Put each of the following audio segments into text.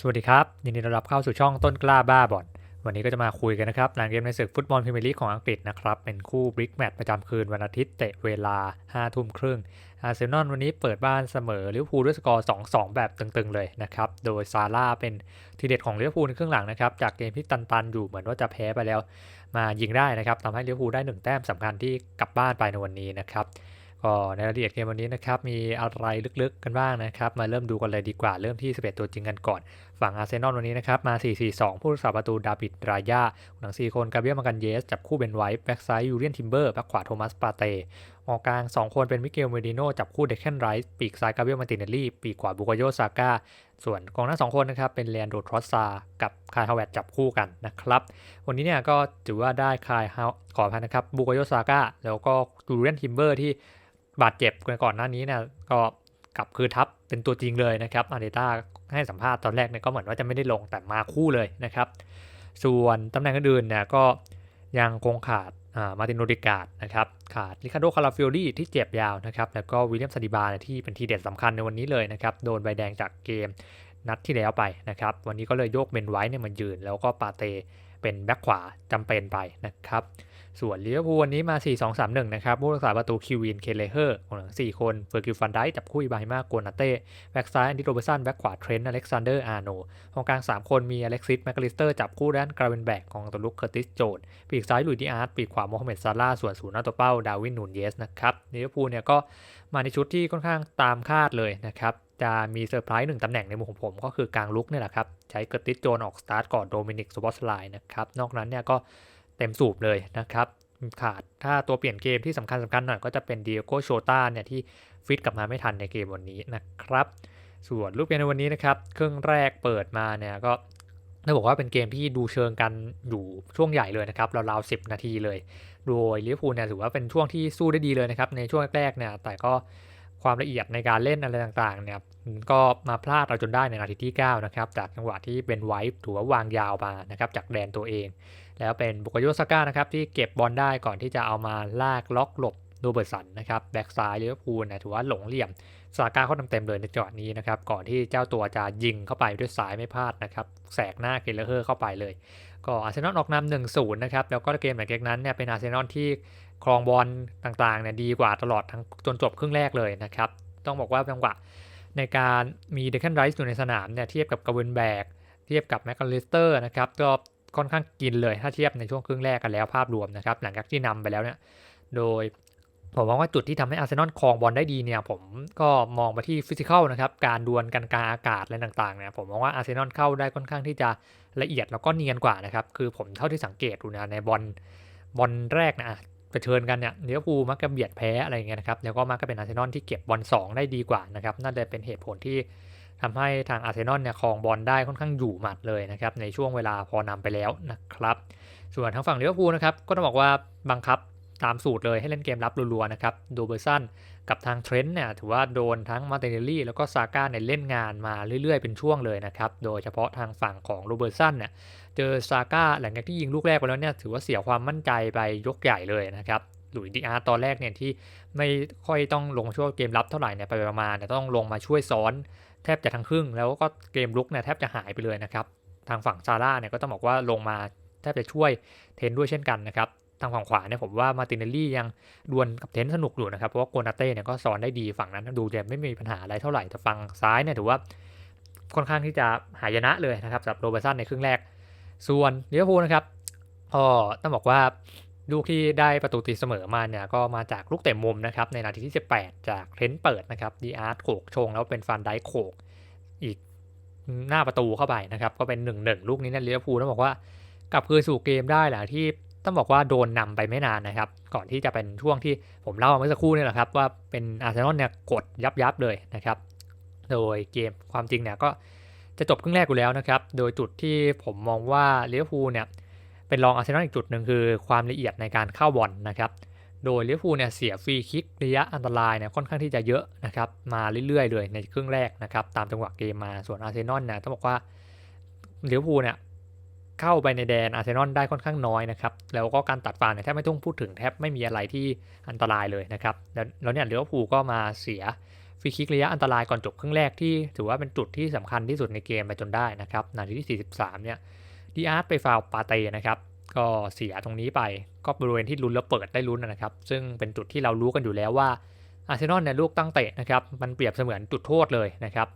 สวัสดีครับ ยินดีต้อนรับเข้าสู่ช่องต้นกล้าบ้าบอลวันนี้ก็จะมาคุยกันนะครับหลังเกมในศึกฟุตบอลพรีเมียร์ลีกของอังกฤษนะครับ เป็นคู่บริกแมตช์ประจำคืนวันอาทิตย์เตะเวลา 5 ทุ่มครึ่งอาร์เซนอลวันนี้เปิดบ้านเสมอลิเวอร์พูลด้วยสกอร์ 2-2 แบบตึงๆ เลยนะครับ โดยซาร่าเป็นทีเด็ดของลิเวอร์พูลในครึ่งหลังนะครับ จากเกมที่ตันๆ อยู่เหมือนว่าจะแพ้ไปแล้ว มายิงได้นะครับทำให้ลิเวอร์พูลได้หนึ่งแต้มสำคัญที่กลับบ้านไปในวันนี้นะครับ ก็ในรายละเอียดเกมวันนี้นะครับมีอะไรลึกๆกันบ้างนะครับ มาเริ่มดูกันเลยดีกว่าเริ่มที่ 11 ตัวจริงกันก่อนฝั่งอาร์เซนอลวันนี้นะครับมา 4-4-2 ผู้รักษาประตูดาบิดรายาหลัง4คนกาเบียลมากันเยส จับคู่เบนไวท์แบ็กซ้ายยูเรียนทิมเบอร์แบ็กขวาโทมัสปาเตออกกลาง 2 คนเป็นมิเกลเมดิโนจับคู่เดคเคนไรส์ปีกซ้ายกาเบียลมาตินเนลลี่ ปีกขวาบุกโยซาก้าส่วนกองหน้า 2 คนนะครับเป็นเลนโดทรอสซา กับคายฮาวเวตจับคู่กันนะครับ วันนี้เนี่ยก็ถือว่าได้คายฮาวขออภัยนะครับบุกโยซาก้าแล้วก็ยูเรียนทิมเบอร์ที่บาดเจ็บก่อนหน้านี้เนี่ยก็กลับคือทับเป็นตัวจริงเลยนะครับอาร์เตต้า ให้สัมภาษณ์ตอนแรกเนี่ยก็เหมือนว่าจะไม่ได้ลงแต่มาคู่เลยนะครับ ส่วนตำแหน่งอื่นเนี่ยก็ยังคงขาดมาตินโนดิกาดนะครับขาดลิคาโดคาราฟิโอลี่ที่เจ็บยาวนะครับแล้วก็วิลเลียมซาดิบาที่เป็นทีเด็ดสำคัญในวันนี้เลยนะครับโดนใบแดงจากเกมนัดที่แล้วไปนะครับวันนี้ก็เลยโยกเบนไว้เนี่ยมันยืน แล้วก็ปาเตเป็นแบ็คขวาจำเป็นไปนะครับ ส่วนลิเวอร์พูลวันนี้มา 4-2-3-1 นะครับผู้รักษาประตูคิวิน เคเลเฮอร์ของหลัง4คนเฟอร์กิลฟันได้จับคู่อิบาฮิมากโกนาเต้แบ็กซ้ายอันดิโรเบสันแบ็กขวาเทรนต์อเล็กซานเดอร์อาร์โนตรงกลาง 3 คนมีอเล็กซิสแมคคาลิสเตอร์จับคู่ด้านกราเวนแบกของตัวลุกเคอร์ติสโจนปีกซ้ายลุยดิอาร์ตปีกขวาโมฮัมเหม็ดซาร่าส่วนศูนย์หน้าตัวเป้าดาวินนูนเยสนะครับลิเวอร์พูลเนี่ยก็มาในชุดที่ค่อนข้างตามคาดเลยนะครับจะมีเซอร์ไพรส์หนึ่งตำแหน่งในมุมของผมก็คือกลางลุกนี่แหละครับใช้เกอร์ติสโจนออกสตาร์ทก่อนโดมินิกซูบอสไลน์นะครับนอกนั้นเนี่ยก็ เต็มสูบเลยนะครับ ขาดถ้าตัวเปลี่ยนเกมที่สำคัญสำคัญหน่อยก็จะเป็นเดียโกโชตาเนี่ยที่ฟิตกลับมาไม่ทันในเกมวันนี้นะครับ ส่วนรูปเกมในวันนี้นะครับครึ่งแรกเปิดมาเนี่ยก็ต้องบอกว่าเป็นเกมที่ดูเชิงกันอยู่ช่วงใหญ่เลยนะครับราวๆสินาทีเลย โดยลิเวอร์พูลเนี่ยถือว่าเป็นช่วงที่สู้ได้ดีเลยนะครับในช่วงแรกเนี่ยแต่ก็ความละเอียดในการเล่นอะไรต่างๆเนี่ยก็มาพลาดเราจนได้ในนาทีที่ 9 นะครับ จากจังหวะที่เป็นไวท์ถือว่าวางยาวมานะครับจากแดนตัวเอง แล้วเป็นบุกโยสก้านะครับที่เก็บบอลได้ก่อนที่จะเอามาลากล็อกหลบโรเบิร์ตสันนะครับแบ็กซ้ายลิเวอร์พูลเนี่ยถือว่าหลงเหลี่ยมซาก้าเขาเต็มๆเลยในจังหวะนี้นะครับก่อนที่เจ้าตัวจะยิงเข้าไปด้วยสายไม่พลาดนะครับแสกหน้าเกลเลอร์เข้าไปเลย ก็อาร์เซนอลออกนำหนึ่งศูนย์นะครับแล้วก็เกมหลังจากนั้นเนี่ยเป็นอาร์เซนอลที่ครองบอลต่างๆเนี่ยดีกว่าตลอดทั้งจนจบครึ่งแรกเลยนะครับต้องบอกว่าจังหวะในการมีเดคันไรส์อยู่ในสนามเนี่ยเทียบกับกาเวนแบกเทียบกับแมคคาลิสเตอร์นะครับก็ ค่อนข้างกินเลยถ้าเทียบในช่วงครึ่งแรกกันแล้วภาพรวมนะครับหลังจากที่นำไปแล้วเนี่ยโดยผมมองว่าจุดที่ทำให้อาร์เซนอลครองบอลได้ดีเนี่ยผมก็มองไปที่ฟิสิกอลนะครับการดวลกันกลางอากาศอะไรต่างๆเนี่ยผมมองว่าอาร์เซนอลเข้าได้ค่อนข้างที่จะละเอียดแล้วก็เนียนกว่านะครับคือผมเท่าที่สังเกตดูนะในบอลบอลแรกนะเผชิญกันเนี่ยเลี้ยวภูมักจะเบียดแพ้อะไรเงี้ยนะครับแล้วก็มักจะเป็นอาร์เซนอลที่เก็บบอล2ได้ดีกว่านะครับน่าจะเป็นเหตุผลที่ ทำให้ทางอาร์เซนอลเนี่ยครองบอลได้ค่อนข้างอยู่หมัดเลยนะครับในช่วงเวลาพอนำไปแล้วนะครับ ส่วนทางฝั่งลิเวอร์พูลนะครับก็ต้องบอกว่าบังคับตามสูตรเลยให้เล่นเกมรับรัวๆนะครับโดเบอร์สันกับทางเทรนต์เนี่ยถือว่าโดนทั้งมาเตเนลลี่แล้วก็ซาก้าในเล่นงานมาเรื่อยๆเป็นช่วงเลยนะครับ โดยเฉพาะทางฝั่งของโรเบอร์สันเนี่ยเจอซาก้าหลังจากที่ยิงลูกแรกไปแล้วเนี่ยถือว่าเสียความมั่นใจไปยกใหญ่เลยนะครับหลุยดีอาร์ตอนแรกเนี่ยที่ไม่ค่อยต้องลงช่วยเกมรับเท่าไหร่เนี่ยไปประมาณเนี่ต้องลงมาช่วยซ้อน แทบจะทั้งครึ่ง แล้วก็เกมลุกเนี่ยแทบจะหายไปเลยนะครับ ทางฝั่งซาร่าเนี่ยก็ต้องบอกว่าลงมาแทบจะช่วยเทนด้วยเช่นกันนะครับทางฝั่งขวาเนี่ยผมว่ามาตินเนลลี่ยังดวลกับเทนสนุกอยู่นะครับเพราะว่าโกนาเต้เนี่ยก็สอนได้ดีฝั่งนั้นดูจะไม่มีปัญหาอะไรเท่าไหร่แต่ฝั่งซ้ายเนี่ยถือว่าค่อนข้างที่จะหายนะเลยนะครับสำหรับโรเบร์สันในครึ่งแรก ส่วนเลี้ยวพูนะครับก็ต้องบอกว่า ลูกที่ได้ประตูตีเสมอมาเนี่ยก็มาจากลูกเตะมุมนะครับในนาทีที่ 18 จากเทนเปิดนะครับดีอาร์ตโขกชงแล้วเป็นฟันไดโขกอีกหน้าประตูเข้าไปนะครับก็เป็น1นึลูกนี้เนี่ยลิเวอร์พูลต้องบอกว่ากลับคืนสู่เกมได้หลังที่ต้องบอกว่าโดนนำไปไม่นานนะครับ ก่อนที่จะเป็นช่วงที่ผมเล่าเมื่อสักครู่นี่แหละครับว่าเป็นอาร์เซนอลเนี่ยกดยับยับเลยนะครับโดยเกมความจริงเนี่ยก็จะจบครึ่งแรกอยู่แล้วนะครับโดยจุดที่ผมมองว่าลิเวอร์พูลเนี่ย เป็นรองอาร์เซนอลอีกจุดหนึ่งคือความละเอียดในการเข้าบอลนะครับ โดยลิเวอร์พูลเนี่ยเสียฟรีคิกระยะอันตรายเนี่ยค่อนข้างที่จะเยอะนะครับมาเรื่อยๆเลยในครึ่งแรกนะครับตามจังหวะเกมมาส่วนอาร์เซนอลเนี่ยต้องบอกว่าลิเวอร์พูลเนี่ยเข้าไปในแดนอาร์เซนอลได้ค่อนข้างน้อยนะครับแล้วก็การตัดฟานเนี่ยแทบไม่ต้องพูดถึงแทบไม่มีอะไรที่อันตรายเลยนะครับแล้วเนี่ยลิเวอร์พูลก็มาเสียฟรีคิกระยะอันตรายก่อนจบครึ่งแรกที่ถือว่าเป็นจุดที่สำคัญที่สุดในเกมไปจนได้นะครับนาทีที่ 43 เนี่ย ดีอาร์ตไปฟาวปาเต้นะครับก็เสียตรงนี้ไปก็บริเวณที่ลุ้นแล้วเปิดได้ลุ้นนะครับ ซึ่งเป็นจุดที่เรารู้กันอยู่แล้วว่าอาร์เซนอลเนี่ยลูกตั้งเตะนะครับมันเปรียบเสมือนจุดโทษเลยนะครับ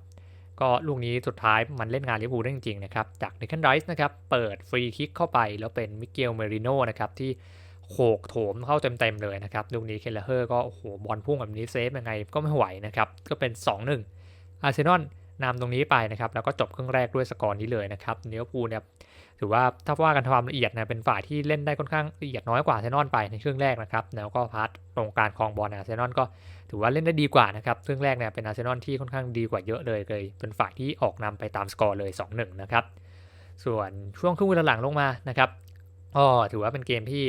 ก็ลูกนี้สุดท้ายมันเล่นงานลิเวอร์พูลได้จริงๆนะครับจากเดคันไรส์นะครับเปิดฟรีคิกเข้าไปแล้วเป็นมิเกลเมริโนนะครับที่โขกโถมเข้าเต็มๆเลยนะครับลูกนี้เคลเลอร์ก็โอ้โหบอลพุ่งแบบนี้เซฟยังไงก็ไม่ไหวนะครับก็เป็น 2-1อาร์เซนอลนำตรงนี้ไปนะครับแล้วก็จบครึ่งแรกด้วยสกอร์นี้เลยนะครับเนื้อพูเนี่ย ถือว่าถ้าว่ากันความละเอียดนะเป็นฝ่ายที่เล่นได้ค่อนข้างละเอียดน้อยกว่าเซนอลไปในครึ่งแรกนะครับแล้วก็พาร์ทตรงการครองบอลอาร์เซนอลก็ถือว่าเล่นได้ดีกว่านะครับครึ่งแรกเนี่ยเป็นอาร์เซนอลที่ค่อนข้างดีกว่าเยอะเลยเลยเป็นฝ่ายที่ออกนำไปตามสกอร์เลย 2-1 นะครับส่วนช่วงครึ่งเวลาหลังลงมานะครับก็ถือว่าเป็นเกมที่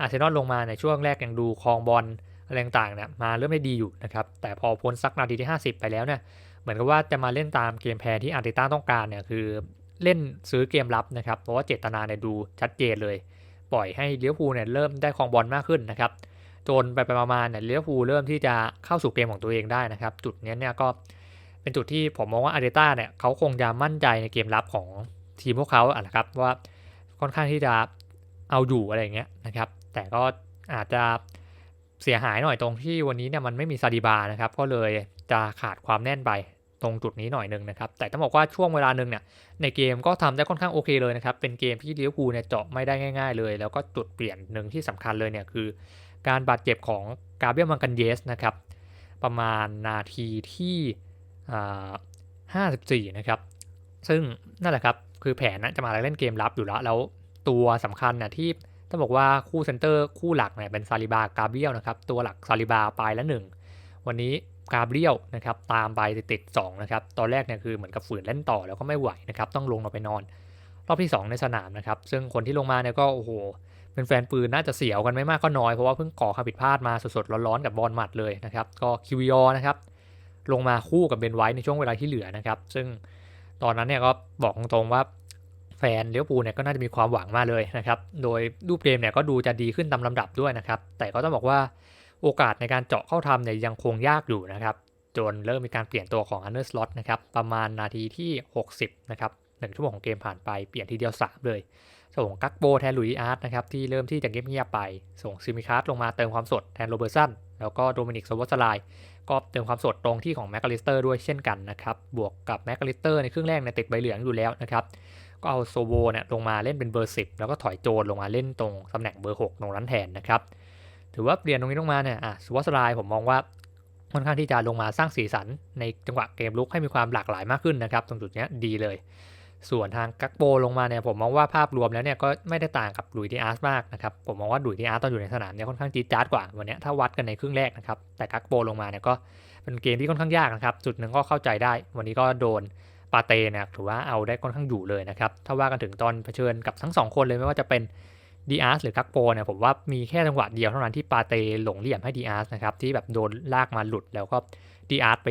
อาร์เซนอลลงมาในช่วงแรกยังดูครองบอลอะไรต่างๆเนี่ยมาเริ่มได้ดีอยู่นะครับแต่พอพ้นสักนาทีที่ 50 ไปแล้วเนี่ยเหมือนกับว่าจะมาเล่นตามเกมแพนที่อาร์เตต้าต้องการเนี่ยคือ เล่นซื้อเกมรับนะครับ เพราะว่าเจตนาเนี่ยดูชัดเจนเลย ปล่อยให้เลี้ยวภูเนี่ยเริ่มได้ครองบอลมากขึ้นนะครับ จนไปไปมาๆเนี่ยเลี้ยวภูเริ่มที่จะเข้าสู่เกมของตัวเองได้นะครับ จุดนี้เนี่ยก็เป็นจุดที่ผมมองว่าอาร์เตต้าเนี่ยเขาคงจะมั่นใจในเกมรับของทีมพวกเขาอะนะครับว่าค่อนข้างที่จะเอาอยู่อะไรเงี้ยนะครับ แต่ก็อาจจะเสียหายหน่อยตรงที่วันนี้เนี่ยมันไม่มีซาดิบานะครับ ก็เลยจะขาดความแน่นไป ตรงจุดนี้หน่อยหนึ่งนะครับ แต่ต้องบอกว่าช่วงเวลาหนึ่งเนี่ยในเกมก็ทำได้ค่อนข้างโอเคเลยนะครับ เป็นเกมที่ลิเวอร์พูลเนี่ยเจาะไม่ได้ง่าย ๆ เลย แล้วก็จุดเปลี่ยนหนึ่งที่สำคัญเลยเนี่ยคือ การบาดเจ็บของกาเบียลมังกันเยสนะครับประมาณนาทีที่ห้าสิบสี่นะครับ ซึ่งนั่นแหละครับคือแผนนะจะมาเล่นเกมรับอยู่แล้ว แล้วตัวสำคัญนะที่ต้องบอกว่าคู่เซนเตอร์คู่หลักเนี่ยเป็นซาลิบากาเบียลนะครับตัวหลักซาลิบาไปแล้วหนึ่งวันนี้ กาเบรียลนะครับตามไปติดๆ2นะครับตอนแรกเนี่ยคือเหมือนกับฝืนเล่นต่อแล้วก็ไม่ไหวนะครับต้องลงลงไปนอน รอบที่ 2 ในสนามนะครับซึ่งคนที่ลงมาเนี่ยก็โอ้โหเป็นแฟนปืนน่าจะเสียวกันไม่มากก็น้อย เพราะว่าเพิ่งก่อความผิดพลาดมาสดๆร้อนๆกับบอลหมัดเลยนะครับก็คิวยอนะครับลงมาคู่กับเบนไว้ในช่วงเวลาที่เหลือนะครับซึ่งตอนนั้นเนี่ยก็บอกตรงๆว่าแฟนเลี้ยวปูเนี่ยก็น่าจะมีความหวังมากเลยนะครับ โดยรูปเกมเนี่ยก็ดูจะดีขึ้นตามลำดับด้วยนะครับ แต่ก็ต้องบอกว่า โอกาสในการเจาะเข้าทำเนี่ยยังคงยากอยู่นะครับจนเริ่มมีการเปลี่ยนตัวของอันเดอร์สล็อตนะครับประมาณนาทีที่ 60 นะครับหนึ่งชั่วโมงของเกมผ่านไปเปลี่ยนทีเดียว 3 เลยส่งกักโบแทนลุยอาร์ตนะครับที่เริ่มที่จะเงียบๆไป ส่งซิมิคาร์ลงมาเติมความสดแทนโรเบอร์สันแล้วก็โดมินิกโซวอสไลก็เติมความสดตรงที่ของแมคคาลิสเตอร์ด้วยเช่นกันนะครับบวกกับแมคคาลิสเตอร์ในครึ่งแรกเนี่ยติดใบเหลืองอยู่แล้วนะครับก็เอาโซโวเนี่ยลงมาเล่นเป็นเบอร์ 10 แล้วก็ถอยโจนลงมาเล่นตรงตำแหน่งเบอร์ 6 ตรงนั้นแทนนะครับ ถือว่าเปลี่ยนตรงนี้ลงมาเนี่ยอะสวอสไลผมมองว่าค่อนข้างที่จะลงมาสร้างสีสันในจังหวะเกมลุกให้มีความหลากหลายมากขึ้นนะครับ ตรงจุดนี้ดีเลย ส่วนทางกักโบลงมาเนี่ยผมมองว่าภาพรวมแล้วเนี่ยก็ไม่ได้ต่างกับดุยดีอาร์สมากนะครับผมมองว่าดุยดีอาร์สตอนอยู่ในสนามเนี่ยค่อนข้างจี๊ดจ๊าดกว่าวันนี้ถ้าวัดกันในครึ่งแรกนะครับแต่กักโบลงมาเนี่ยก็เป็นเกมที่ค่อนข้างยากนะครับจุดหนึ่งก็เข้าใจได้ วันนี้ก็โดนปาเต้เนี่ยถือว่าเอาได้ค่อนข้างอยู่เลยนะครับถ้าว่ากันถึงตอนเผชิญกับทั้งสองคนเลยไม่ว่าจะเป็น ดีอาร์สหรือกักโปเนี่ยผมว่ามีแค่จังหวะเดียวเท่านั้นที่ปาเตหลงเหลี่ยมให้ดีอาร์สนะครับที่แบบโดนลากมาหลุดแล้วก็ดีอาร์สไป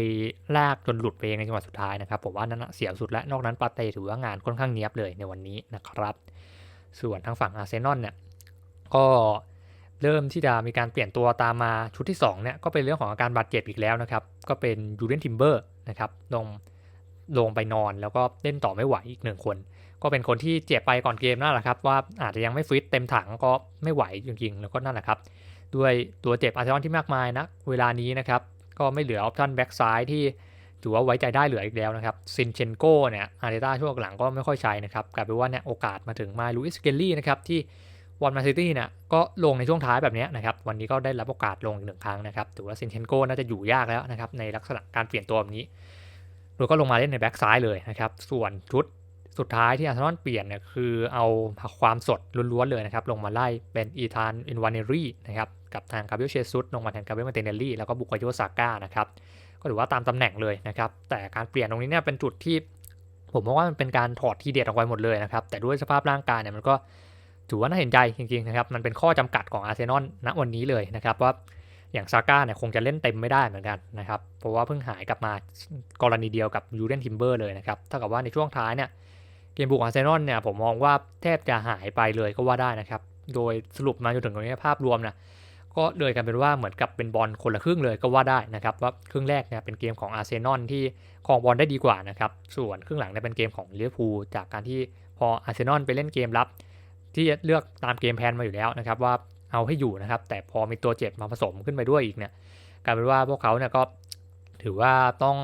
ลากจนหลุดไปเองในจังหวะสุดท้ายนะครับผมว่านั้นเสียสุดและนอกนั้นปาเตถือว่างานค่อนข้างเนียบเลยในวันนี้นะครับ ส่วนทางฝั่งอาร์เซนอลเนี่ยก็เริ่มที่จะมีการเปลี่ยนตัวตามมาชุดที่2เนี่ยก็เป็นเรื่องของอาการบาดเจ็บอีกแล้วนะครับก็เป็นยูเรนทิมเบอร์นะครับลงลงไปนอนแล้วก็เล่นต่อไม่ไหวอีกหนึ่งคน ก็เป็นคนที่เจ็บไปก่อนเกมนั่นแหละครับ ว่าอาจจะยังไม่ฟิตเต็มถังก็ไม่ไหวจริงๆ แล้วก็นั่นแหละครับ ด้วยตัวเจ็บอาร์เซนอลที่มากมายนะเวลานี้นะครับ ก็ไม่เหลือออปชั่นแบ็กซ้ายที่ถือว่าไว้ใจได้เหลืออีกแล้วนะครับซินเชนโกเนี่ยอาร์เตต้าช่วงหลังก็ไม่ค่อยใช้นะครับกลายเป็นว่าเนี่ยโอกาสมาถึงมาลูอิสเกลลี่นะครับที่วอนมาซิตี้เนี่ยก็ลงในช่วงท้ายแบบนี้นะครับวันนี้ก็ได้รับโอกาสลงอีกหนึ่งครั้งนะครับถือว่าซินเชนโกน่าจะอยู่ยากแล้วนะครับในลักษณะการเปลี่ยนตัวแบบนี้โดยก็ลงมาเล่นในแบ็กซ้ายเลยนะครับส่วนชุด สุดท้ายที่อาร์เซนอลเปลี่ยนเนี่ยคือเอาความสดล้วนๆเลยนะครับลงมาไล่เป็นอีธานอินวานเนรี่นะครับกับทางกาเบรียลเชซุสลงมาแทนกาเบรียลมาเตเนลลี่แล้วก็บุกโยซาก้านะครับก็ถือว่าตามตำแหน่งเลยนะครับแต่การเปลี่ยนตรงนี้เนี่ยเป็นจุดที่ ผมมองว่ามันเป็นการถอดทีเด็ดออกไปหมดเลยนะครับแต่ด้วยสภาพร่างกายเนี่ยมันก็ถือว่าน่าเห็นใจจริงๆนะครับมันเป็นข้อจำกัดของอาร์เซนอลณวันนี้เลยนะครับว่าอย่างซาก้าเนี่ยคงจะเล่นเต็มไม่ได้เหมือนกันนะครับเพราะว่าเพิ่งหายกลับมากรณีเดียวกับยูเรนทิมเบอร์เลยนะครับเท่ากับว่าในช่วงท้ายเนี่ย เกมบุกอาร์เซนอลเนี่ยผมมองว่าแทบจะหายไปเลยก็ว่าได้นะครับ โดยสรุปมาจนถึงตรงนี้ภาพรวมนะก็เลยกลายเป็นว่าเหมือนกับเป็นบอลคนละครึ่งเลยก็ว่าได้นะครับว่าครึ่งแรกเนี่ยเป็นเกมของอาร์เซนอลที่ครองบอลได้ดีกว่านะครับส่วนครึ่งหลังเนี่ยเป็นเกมของลิเวอร์พูลจากการที่พออาร์เซนอลไปเล่นเกมรับ ที่เลือกตามเกมแพนมาอยู่แล้วนะครับว่าเอาให้อยู่นะครับแต่พอมีตัวเจ็บมาผสมขึ้นไปด้วยอีกเนี่ยกลายเป็นว่าพวกเขาเนี่ยก็ถือว่าต้อง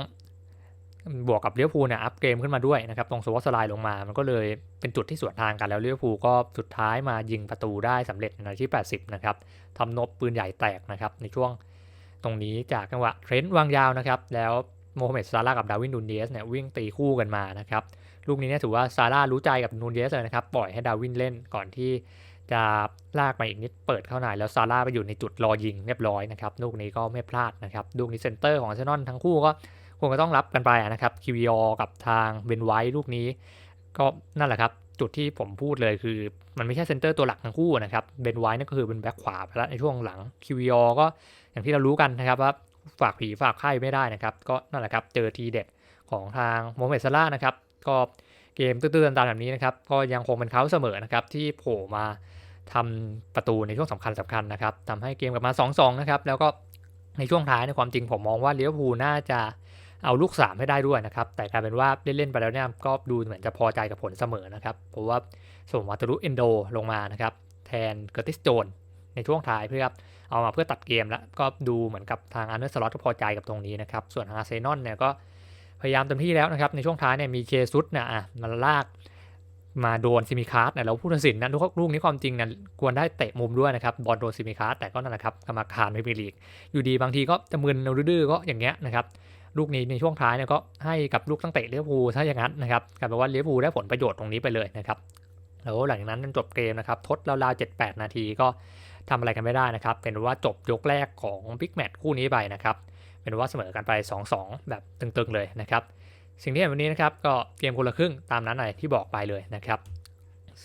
บวกกับเลิเวอร์พูเนี่ยอัพเกมขึ้นมาด้วยนะครับตรงสวอตสไลด์ลงมา มันก็เลยเป็นจุดที่สวนทางกันแล้วเลิเวอร์พูก็สุดท้ายมายิงประตูได้สำเร็จในนาทีที่ 80 นะครับทำนบปืนใหญ่แตกนะครับในช่วงตรงนี้จากจังหวะเทรนต์วางยาวนะครับแล้วโมฮัมเหม็ดซาร่ากับดาวินนูนเยสเนี่ยวิ่งตีคู่กันมานะครับลูกนี้เนี่ยถือว่าซาร่ารู้ใจกับนูนเยสเลยนะครับปล่อยให้ดาวินเล่นก่อนที่จะลากมาอีกนิดเปิดเข้าในแล้วซาร่าไปอยู่ในจุดรอยิงเรียบร้อยนะครับลูกนี้ก็ไม่พลาดนะครับลูกนี้เซนเตอร์ของอาร์เซนอลทั้งคู่ก็ คงจะต้องรับกันไปนะครับคิวิอกับทางเบนไวท์ลูกนี้ ก็นั่นแหละครับ จุดที่ผมพูดเลยคือ มันไม่ใช่เซนเตอร์ตัวหลักทั้งคู่นะครับเบนไวท์นั่นก็คือเป็นแบ็คขวาไปแล้วในช่วงหลังคิวิอก็อย่างที่เรารู้กันนะครับว่าฝากผีฝากไข้ไม่ได้นะครับ ก็นั่นแหละครับเจอทีเด็ดของทางโมเมดซาร่านะครับ ก็เกมตื้อๆตันๆแบบนี้นะครับ ก็ยังคงเป็นเขาเสมอนะครับที่โผล่มาทำประตูในช่วงสำคัญสำคัญนะครับทำให้เกมกลับมา 2-2 นะครับ แล้วก็ในช่วงท้ายในความจริงผมมองว่าลิเวอร์พูลน่าจะ เอาลูก 3 ให้ได้ด้วยนะครับ แต่กลายเป็นว่าเล่นๆไปแล้วเนี่ยก็ดูเหมือนจะพอใจกับผลเสมอนะครับ เพราะว่าส่งวัตรุเอนโดลงมานะครับ แทนเกอร์ติสโจนในช่วงท้ายเพื่อเอามาเพื่อตัดเกมแล้วก็ดูเหมือนกับทางอันเดอร์สล็อตก็พอใจกับตรงนี้นะครับ ส่วนทางอาร์เซนอลเนี่ยก็พยายามเต็มที่แล้วนะครับ ในช่วงท้ายเนี่ยมีเคซุสเนี่ยอะมันลากมาโดนซิมิคาร์ดเนี่ยเราผู้ตัดสินนะลูกลูกนี้ความจริงเนี่ยควรได้เตะมุมด้วยนะครับบอลโดนซิมิคาร์ดแต่ก็นั่นแหละครับกรรมการไม่มีลีก อยู่ดีบางทีก็จะมึนดื้อก็อย่างเงี้ยนะครับ ลูกนี้ในช่วงท้ายเนี่ยก็ให้กับลูกตั้งเตะเลี้ยวภูถ้าอย่างนั้นนะครับกลายเป็นว่าเลี้ยวภูได้ผลประโยชน์ตรงนี้ไปเลยนะครับแล้วหลังจากนั้นจบเกมนะครับทดราวๆ7-8นาทีก็ทำอะไรกันไม่ได้นะครับ เป็นว่าจบยกแรกของบิ๊กแมตช์คู่นี้ไปนะครับ เป็นว่าเสมอกันไป 2-2 แบบตึงๆเลยนะครับ สิ่งที่เห็นวันนี้นะครับก็เกมคนละครึ่งตามนั้นเลยที่บอกไปเลยนะครับ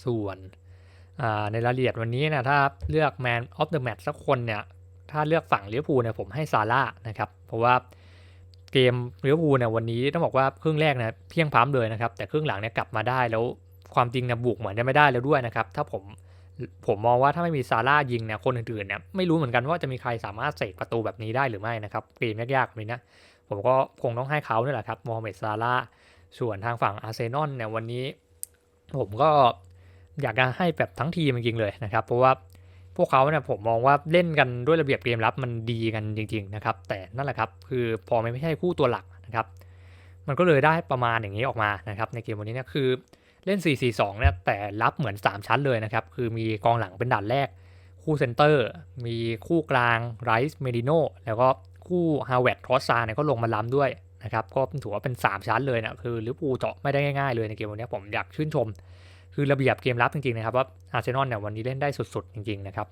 ส่วนในรายละเอียดวันนี้นะถ้าเลือก Man of the Match สักคนเนี่ย ถ้าเลือกฝั่งลิเวอร์พูลเนี่ยผมให้ซาร่านะครับ เพราะว่า เกมลิเวอร์พูเนี่ยวันนี้ต้องบอกว่าครึ่งแรกเนี่ยเพียงพร้ำเลยนะครับ แต่ครึ่งหลังเนี่ยกลับมาได้แล้วความจริงเนี่ยบุกเหมือนจะไม่ได้แล้วด้วยนะครับ ถ้าผมผมมองว่าถ้าไม่มีซาร่ายิงเนี่ยคนอื่นๆเนี่ยไม่รู้เหมือนกันว่าจะมีใครสามารถเสกประตูแบบนี้ได้หรือไม่นะครับเกมยากๆแบบนี้นะผมก็คงต้องให้เขาเนี่ยแหละครับโมฮัมเหม็ดซาร่าส่วนทางฝั่งอาร์เซนอลเนี่ยวันนี้ ผมก็อยากจะให้แบบทั้งทีมจริงๆเลยนะครับ เพราะว่า พวกเขาเนี่ยผมมองว่าเล่นกันด้วยระเบียบเกมรับมันดีกันจริง ๆนะครับ แต่นั่นแหละครับคือพอมันไม่ใช่คู่ตัวหลักนะครับ มันก็เลยได้ประมาณอย่างนี้ออกมานะครับ ในเกมวันนี้เนี่ยคือเล่น 4-4-2 เนี่ยแต่รับเหมือน 3 ชั้นเลยนะครับ คือมีกองหลังเป็นด่านแรก คู่เซนเตอร์ มีคู่กลางไรส์เมดิโนแล้วก็คู่ฮาวเวิร์ดทอสซาเนี่ยก็ลงมาล้ำด้วยนะครับ ก็ถือว่าเป็น 3 ชั้นเลยนะคือลิเวอร์พูลเจาะไม่ได้ง่ายๆเลยในเกมวันนี้ผมอยากชื่นชม คือระเบียบเกมรับจริงๆนะครับว่าอาร์เซนอลเนี่ยวันนี้เล่นได้สุดๆ จริงๆนะครับ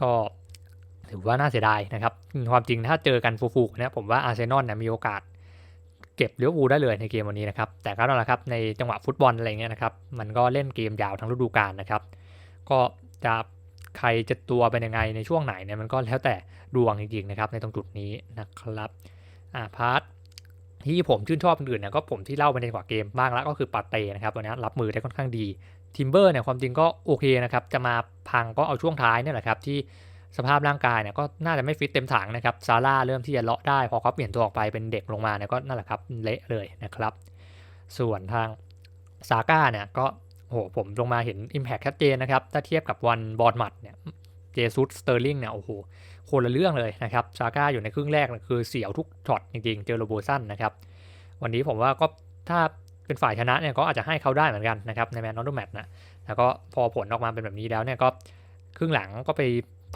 ก็ถือว่าน่าเสียดายนะครับความจริงถ้าเจอกันฟูๆเนี่ยผมว่าอาร์เซนอลเนี่ยมีโอกาสเก็บลิเวอร์พูลได้เลยในเกมวันนี้นะครับ แต่ก็นั่นแหละครับในจังหวะฟุตบอลอะไรเงี้ยนะครับมันก็เล่นเกมยาวทั้งฤดูกาลนะครับ ก็จะใครจะตัวเป็นยังไงในช่วงไหนเนี่ยมันก็แล้วแต่ดวงจริงๆนะครับในตรงจุดนี้นะครับอ่าพาร์ท ที่ผมชื่นชอบอื่นเนี่ยก็ผมที่เล่าไปในกว่าเกมบ้างแล้วก็คือปาเต้นะครับวันนี้รับมือได้ค่อนข้างดีทิมเบอร์เนี่ยความจริงก็โอเคนะครับจะมาพังก็เอาช่วงท้ายเนี่ยแหละครับที่สภาพร่างกายเนี่ยก็น่าจะไม่ฟิตเต็มถังนะครับซาร่าเริ่มที่จะเลาะได้ พอเขาเปลี่ยนตัวออกไปเป็นเด็กลงมาเนี่ยก็นั่นแหละครับเละเลยนะครับ ส่วนทางซาก้าเนี่ยก็โหผมลงมาเห็น Impact ชัดเจนนะครับ ถ้าเทียบกับวันบอลมัดเนี่ยเจสุสสเตอร์ลิงเนี่ยโอ้โห คนละเรื่องเลยนะครับซาก้าอยู่ในครึ่งแรกคือเสียวทุกช็อตจริงๆ เจอโรโบสันนะครับวันนี้ผมว่าก็ถ้าเป็นฝ่ายชนะเนี่ยก็อาจจะให้เขาได้เหมือนกันนะครับในแมนนอตแมตนะแล้วก็พอผลออกมาเป็นแบบนี้แล้วเนี่ยก็ครึ่งหลังก็ไป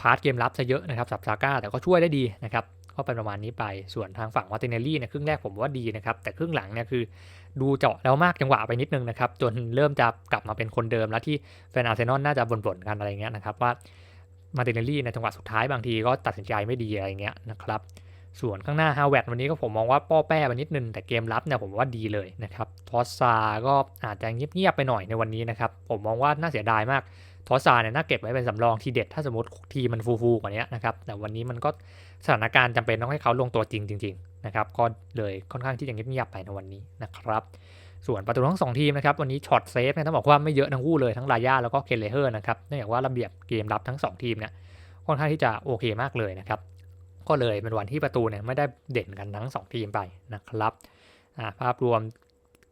พาร์ทเกมรับซะเยอะนะครับสับซาก้าแต่ก็ช่วยได้ดีนะครับก็เป็นประมาณนี้ไปส่วนทางฝั่งวาติเนลลี่เนี่ยครึ่งแรกผมว่าดีนะครับแต่ครึ่งหลังเนี่ยคือดูเจาะแล้วมากจังหวะไปนิดนึงนะครับจนเริ่มจะกลับมาเป็นคนเดิมแล้วที่แฟนอาร์เซนอลน่าจะบ่นๆกันอะไรเงี้ยนะครับว่า มาติเนลลี่ในจังหวะสุดท้ายบางทีก็ตัดสินใจไม่ดีอะไรเงี้ยนะครับ ส่วนข้างหน้าฮาวเวิร์ดวันนี้ก็ผมมองว่าป้อแป้ไปนิดนึง แต่เกมรับเนี่ยผมว่าดีเลยนะครับทอสซาก็อาจจะเงียบๆไปหน่อยในวันนี้นะครับ ผมมองว่าน่าเสียดายมากทอสซาเนี่ยน่าเก็บไว้เป็นสำรองทีเด็ด ถ้าสมมติทีมันฟูๆกว่านี้นะครับ แต่วันนี้มันก็สถานการณ์จำเป็นต้องให้เขาลงตัวจริงจริง ๆ นะครับ ก็เลยค่อนข้างที่จะเงียบๆไปในวันนี้นะครับ ส่วนประตูทั้งสองทีมนะครับวันนี้ช็อตเซฟเนี่ยต้องบอกว่าไม่เยอะทั้งคู่เลยทั้งลายาแล้วก็เคนเลเฮอร์นะครับเนื่องจากว่าระเบียบเกมรับทั้ง 2 ทีมเนี่ยค่อนข้างที่จะโอเคมากเลยนะครับก็เลยเป็นวันที่ประตูเนี่ยไม่ได้เด่นกันทั้ง 2 ทีมไปนะครับภาพรวม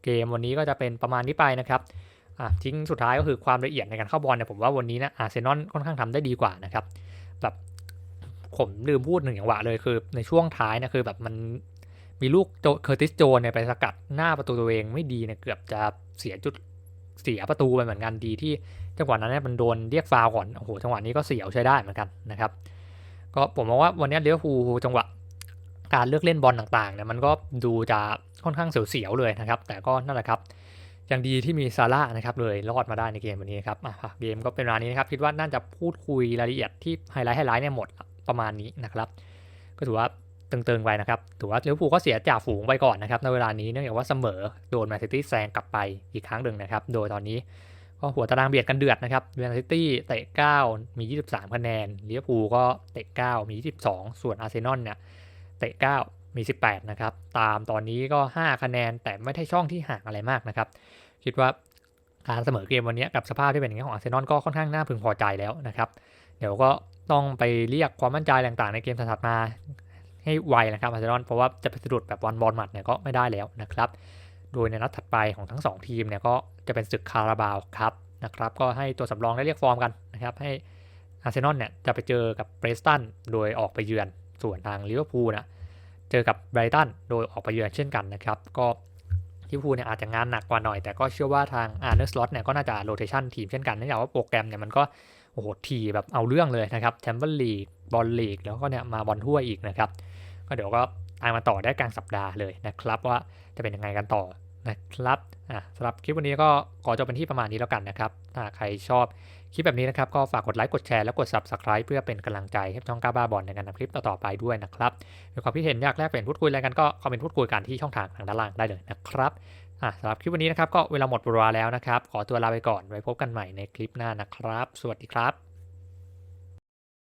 เกมวันนี้ก็จะเป็นประมาณนี้ไปนะครับทิ้งสุดท้ายก็คือความละเอียดในการเข้าบอลเนี่ยผมว่าวันนี้นะอาร์เซนอลค่อนข้างทำได้ดีกว่านะครับแบบผมลืมพูดหนึ่งอย่างว่าเลยคือในช่วงท้ายนะคือแบบมัน มีลูกเคอร์ติสโจนเนี่ยไปสกัดหน้าประตูตัวเองไม่ดีเนี่ยเกือบจะเสียจุดเสียประตูไปเหมือนกันดีที่จังหวะนั้นเนี่ยมันโดนเรียกฟาวก่อนโอ้โหจังหวะนี้ก็เสียวใช้ได้เหมือนกันนะครับ ก็ผมมองว่าวันนี้เลี้ยวภูจังหวะการเลือกเล่นบอลต่างๆเนี่ยมันก็ดูจะค่อนข้างเสียวๆเลยนะครับ แต่ก็นั่นแหละครับยังดีที่มีซาร่านะครับเลยรอดมาได้ในเกมวันนี้ครับอะเกมก็เป็นประมาณนี้นะครับคิดว่าน่าจะพูดคุยรายละเอียดที่ไฮไลท์ไฮไลท์เนี่ยหมดประมาณนี้นะครับ ก็ถือว่า ตึงๆไปนะครับถือว่าลิเวอร์พูลก็เสียจ่าฝูงไปก่อนนะครับในเวลานี้เนื่องจากว่าเสมอโดนแมนซิตี้แซงกลับไปอีกครั้งหนึ่งนะครับ โดยตอนนี้ก็หัวตารางเบียดกันเดือดนะครับแมนซิตี้เตะ 9 มี 23 คะแนนลิเวอร์พูลก็เตะ 9 มี 22 ส่วนอาร์เซนอลเนี่ยเตะ 9 มี 18 นะครับ ตามตอนนี้ก็ 5 คะแนนแต่ไม่ได้ช่องที่ห่างอะไรมากนะครับ คิดว่าการเสมอเกมวันนี้กับสภาพที่เป็นอย่างนี้ของอาร์เซนอลก็ค่อนข้างน่าพึงพอใจแล้วนะครับ เดี๋ยวก็ต้องไปเรียกความมั่นใจต่างๆในเกมถัดมา ให้ไวนะครับอาร์เซนอลเพราะว่าจะไปสะดุดแบบวันบอลหมัดเนี่ยก็ไม่ได้แล้วนะครับ โดยในนัดถัดไปของทั้ง 2 ทีมเนี่ยก็จะเป็นศึกคาราบาวครับนะครับ ก็ให้ตัวสำรองได้เรียกฟอร์มกันนะครับ ให้อาร์เซนอลเนี่ยจะไปเจอกับเบรสตันโดยออกไปเยือนส่วนทางลิเวอร์พูลนะเจอกับไบรตันโดยออกไปเยือนเช่นกันนะครับก็ลิเวอร์พูลเนี่ยอาจจะงานหนักกว่าหน่อย แต่ก็เชื่อว่าทางอาร์เนสล็อตเนี่ยก็น่าจะโรเทชันทีมเช่นกันเนื่องจากว่าโปรแกรมเนี่ยมันก็โอ้โหทีแบบเอาเรื่องเลยนะครับแชมเปี้ยนลีกบอลลีกแล้วก็เนี่ยมาบอลถ้วยอีกนะครับ ก็เดี๋ยวก็ตามมาต่อได้กลางสัปดาห์เลยนะครับ ว่าจะเป็นยังไงกันต่อนะครับอะสำหรับคลิปวันนี้ก็ขอจบเป็นที่ประมาณนี้แล้วกันนะครับ ถ้าใครชอบคลิปแบบนี้นะครับ ก็ฝากกดไลค์กดแชร์และกด Subscribe เพื่อเป็นกำลังใจให้ช่องก้าบ้าบอลในการทำคลิปต่อๆไปด้วยนะครับมีความคิดเห็นอยากแลกเปลี่ยนพูดคุยอะไรกันก็คอมเมนต์พูดคุยกันที่ช่องทางทางด้านล่างได้เลยนะครับอะสำหรับคลิปวันนี้นะครับก็เวลาหมดเวลาแล้วนะครับ ขอตัวลาไปก่อนไว้พบกันใหม่ในคลิปหน้านะครับ สวัสดีครับ